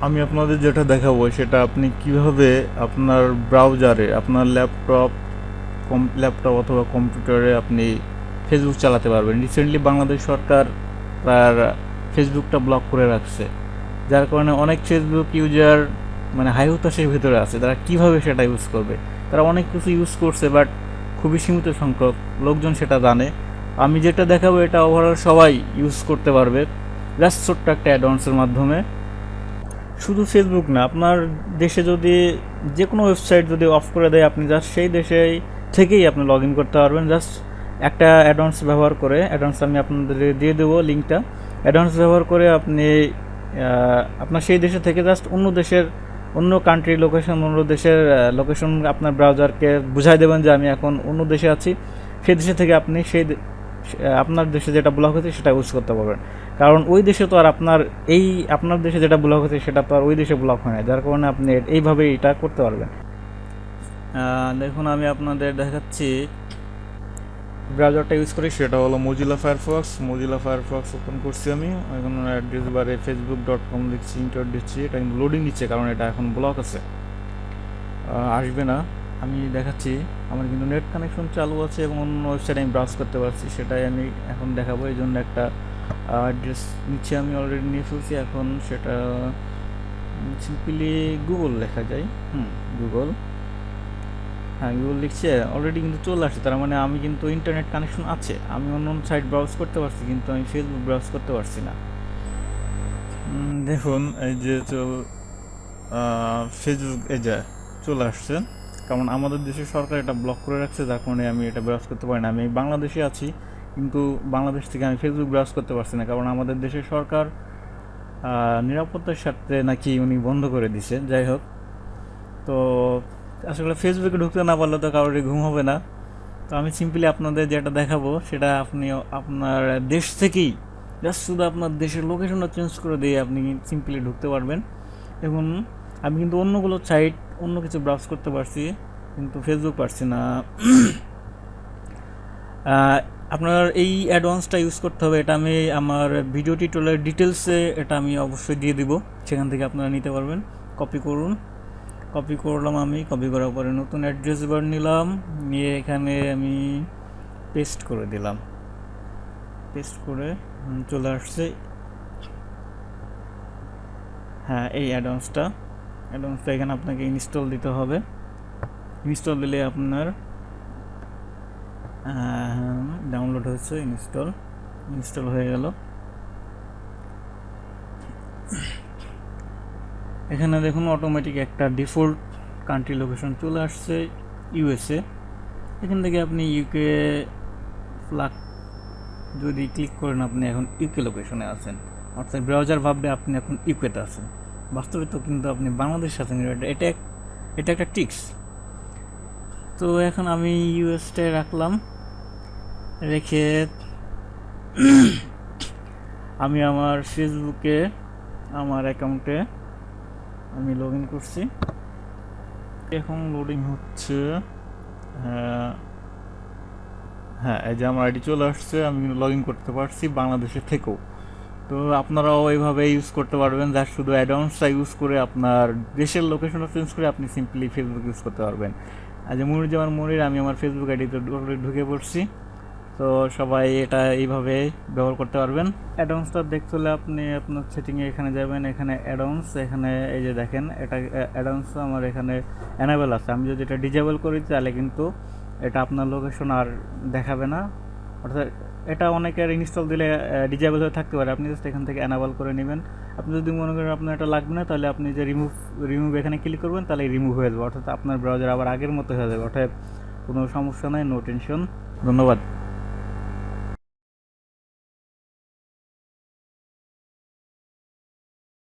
আমি আপনাদের যেটা দেখাবো, সেটা আপনি কীভাবে আপনার ব্রাউজারে, আপনার ল্যাপটপ, কম, ল্যাপটপ অথবা কম্পিউটারে আপনি ফেসবুক চালাতে পারবেন। রিসেন্টলি বাংলাদেশ সরকার তার ফেসবুকটা ব্লক করে রাখছে। যার কারণে অনেক ফেসবুক ইউজার মানে হাই হতাশের ভিতরে আছে। তারা কীভাবে সেটা ইউজ করবে? তারা অনেক কিছু ইউজ করছে বাট খুবই সীমিত সংখ্যক লোকজন সেটা জানে। আমি যেটা দেখাবো, এটা ওভারঅল সবাই ইউজ করতে পারবে। জাস্ট ছোট্ট একটা অ্যাডভান্সের মাধ্যমে। শুধু ফেসবুক না, আপনার দেশে যদি যে কোনো ওয়েবসাইট যদি অফ করে দেয়, আপনি জাস্ট সেই দেশেই থেকেই আপনি লগ ইন করতে পারবেন। জাস্ট একটা অ্যাডভান্স ব্যবহার করে অ্যাডভান্স আমি আপনাদের দিয়ে দেবো লিঙ্কটা অ্যাডভান্স ব্যবহার করে আপনি আপনার সেই দেশে থেকে জাস্ট অন্য দেশের, অন্য কান্ট্রি লোকেশন অন্য দেশের লোকেশন আপনার ব্রাউজারকে বুঝাই দেবেন যে আমি এখন অন্য দেশে আছি। সেই দেশে থেকে আপনি সেই আপনার দেশে যেটা ব্লক হয়েছে সেটা ইউজ করতে পারবেন। কারণ ওই দেশে তো আর আপনার এই আপনার দেশে যেটা ব্লক হয়েছে সেটা তো আর ওই দেশে ব্লক হয় না। যার কারণে আপনি এইভাবে এটা করতে পারবেন। দেখুন, আমি আপনাদের দেখাচ্ছি ব্রাউজারটা ইউজ করি, সেটা হলো Mozilla Firefox Mozilla Firefox open করছি আমি। এখন অ্যাড্রেস বারে ফেসবুক ডট কম লিখছি ইন্টার দিচ্ছি। এটা কিন্তু লোডিং নিচ্ছে কারণ এটা এখন ব্লক আছে। আসবে না। আমি দেখাচ্ছি, আমার কিন্তু নেট কানেকশন চালু আছে এবং অন্য ওয়েবসাইটে আমি ব্রাউজ করতে পারছি, সেটাই আমি এখন দেখাবো। এই জন্য একটা অ্যাড্রেস নিচে আমি অলরেডি নিয়ে ফেলছি, এখন সেটা সিম্পলি গুগল লেখা যায়। হুম গুগল হ্যাঁ গুগল লিখছে অলরেডি কিন্তু চলে আসছে, তার মানে আমি কিন্তু ইন্টারনেট কানেকশন আছে। আমি অন্য অন্য সাইট ব্রাউজ করতে পারছি, কিন্তু আমি ফেসবুক ব্রাউজ করতে পারছি না। দেখুন, এই যে চল ফেসবুক এই যে চলে আসছে। কারণ আমাদের দেশের সরকার এটা ব্লক করে রাখছে, যার কারণে আমি এটা ব্রাউজ করতে পারি না। আমি বাংলাদেশে আছি কিন্তু বাংলাদেশ থেকে আমি ফেসবুক ব্রাউজ করতে পারছি না, কারণ আমাদের দেশের সরকার নিরাপত্তার স্বার্থে নাকি উনি বন্ধ করে দিছে, যাই হোক। তো আসলে ফেসবুকে ঢুকতে না পারলে তো কারোরই ঘুম হবে না। তো আমি সিম্পলি আপনাদের যেটা দেখাবো, সেটা আপনি, আপনার দেশ থেকেই জাস্ট শুধু আপনার দেশের লোকেশনটা চেঞ্জ করে দিয়ে আপনি সিম্পলি ঢুকতে পারবেন। এবং আমি কিন্তু অন্যগুলো সাইট অন্য কিছু ব্রাউজ করতে পারছি, কিন্তু ফেসবুক পারছি না। আপনার এই অ্যাডভান্সটা ইউজ করতে হবে, এটা আমি আমার ভিডিও টিউটোরিয়ালের ডিটেলসে এটা আমি অবশ্যই দিয়ে দিব। সেখান থেকে আপনারা নিতে পারবেন। কপি করুন। কপি করলাম আমি কপি করার পরে নতুন অ্যাড্রেস বার নিলাম। নিয়ে এখানে আমি পেস্ট করে দিলাম। পেস্ট করে চলে আসছে। হ্যাঁ এই অ্যাডভান্সটা অ্যাডভান্সটা এখানে আপনাকে ইনস্টল দিতে হবে। ইনস্টল দিলে আপনার ডাউনলোড হয়েছে ইনস্টল ইনস্টল হয়ে গেল। এখানে দেখুন অটোমেটিক একটা ডিফল্ট কান্ট্রি লোকেশন চলে আসছে ইউএসএ এখান থেকে আপনি ইউকে ফ্লাগ যদি ক্লিক করেন, আপনি এখন ইউকে লোকেশনে আছেন। অর্থাৎ ব্রাউজার ভাববে আপনি এখন ইউকেতে আছেন। বাস্তবে তো কিন্তু আপনি বাংলাদেশ আছেন, এটা এটা এটা একটা টিক্স তো এখন আমি ইউএসটায় রাখলাম। রেখে আমি আমার ফেসবুকে, আমার অ্যাকাউন্টে আমি লগ ইন করছি। এখন লোডিং হচ্ছে হ্যাঁ হ্যাঁ এই যে আমার আইডি চলে আসছে, আমি লগ ইন করতে পারছি বাংলাদেশে থেকেও। তো আপনারাও এইভাবে ইউজ করতে পারবেন যার শুধু অ্যাডভান্সটা ইউজ করে আপনার দেশের লোকেশনটা চেঞ্জ করে আপনি সিম্পলি ফেসবুক ইউজ করতে পারবেন। আজ মনিরুজ্জামান মনির, আমি আমার ফেসবুক আইডিতে ঢুকে পড়ছি। তো সবাই এটা এইভাবে ব্যবহার করতে পারবেন। অ্যাডভান্সটা দেখতে হলে আপনি আপনার সেটিংয়ে এখানে যাবেন, এখানে অ্যাডভান্স এখানে এই যে দেখেন, এটা অ্যাডভান্স আমার এখানে অ্যানাবেল আছে। আমি যদি এটা ডিজেবল করি তাহলে কিন্তু এটা আপনার লোকেশন আর দেখাবে না। অর্থাৎ এটা অনেকের ইনস্টল দিলে ডিজেবল হয়ে থাকতে পারে। আপনি জাস্ট এখান থেকে অ্যানাবেল করে নেবেন। আপনি যদি মনে করেন আপনার এটা লাগবে না, তাহলে আপনি যে রিমুভ রিমুভ এখানে ক্লিক করবেন তাহলে রিমুভ হয়ে যাবে। অর্থাৎ আপনার ব্রাউজার আবার আগের মতো হয়ে যাবে। অর্থাৎ কোনো সমস্যা নাই নো টেনশন ধন্যবাদ।